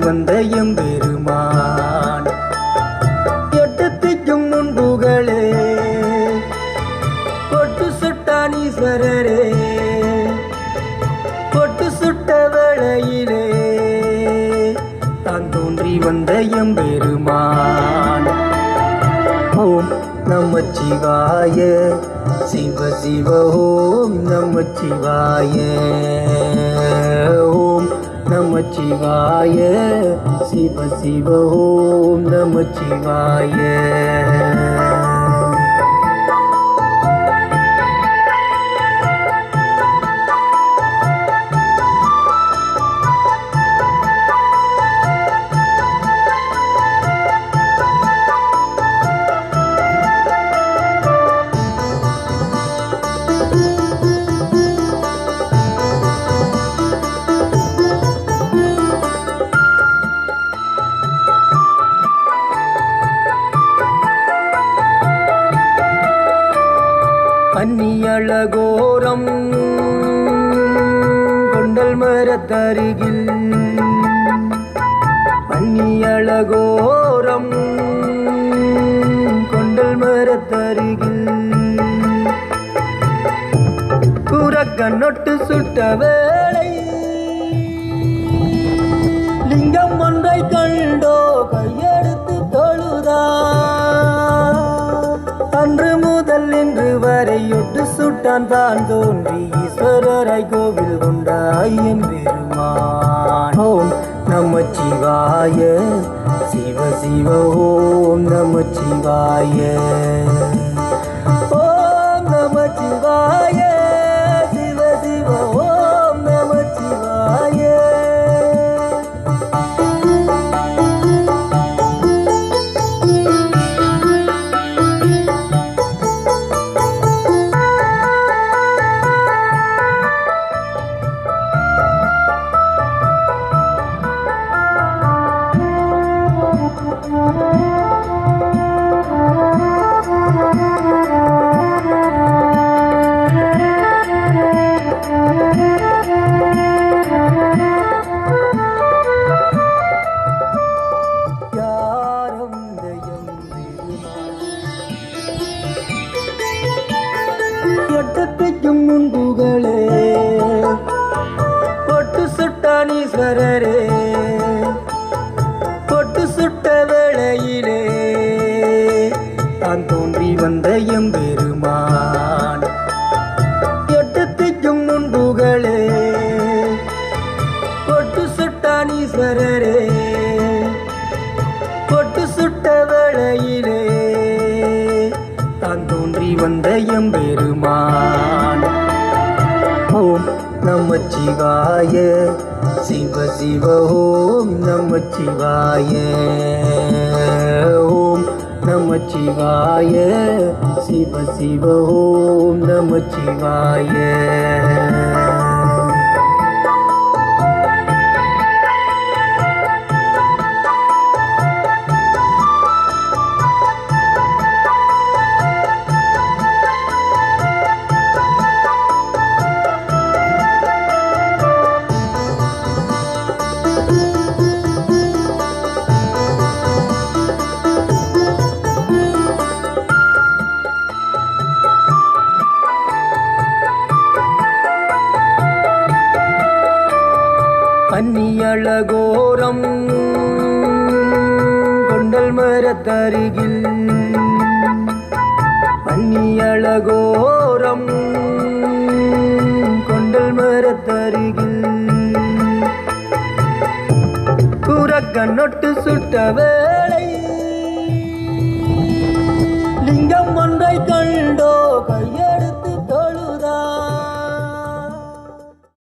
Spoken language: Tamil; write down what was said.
வந்த எம்பெருமான் எட்டத்திக்கும் முன்புகளே பொட்டு சுட்டானீஸ்வரரே பொட்டு சுட்ட வேளையிலே தான் தோன்றி வந்த எம்பெருமான் ஓம் நமச்சிவாய சிவ சிவ ஓம் நமச்சிவாய ஓம் சிவாய. சிவ சிவ ஓம் நம சிவாய. அந்நியழகோரம் கொண்டல் மரத்தருகில். அந்நியழகோரம் கொண்டல் மரத்தருகில். கூறக்கண்ணொட்டு சுட்ட கையொட்டு சுட்டான் தான் தோன்றி ஈஸ்வரராய் கோவில் கொண்டாய் எம்பெருமான் ஓம் நம சிவாய சிவ சிவ ஓம் நம சிவாய. எட்டத்தைக்கும் முன்புகளே பொட்டு சுட்டானீஸ்வரரே பொட்டு சுட்ட வேளையிலே. தான் தோன்றி வந்த எம்பெருமான். எட்டத்தைக்கும் முன்புகளே பொட்டு சுட்டானீஸ்வரரே பொட்டு சுட்ட வேளையிலே. தான் தோன்றி வந்த எம்பெருமான். ஓம் நமச்சிவாய. சிவ சிவ ஓம் நமச்சிவாய. ஓம் நமச்சிவாய. சிவ சிவ ஓம் நமச்சிவாய. ஓரம் கொண்டல் மரத்தருகில் அந்நியழகோரம் கொண்டல் மரத்தருகில் கூறக்கண்ணொட்டு சுட்ட வேளை லிங்கம்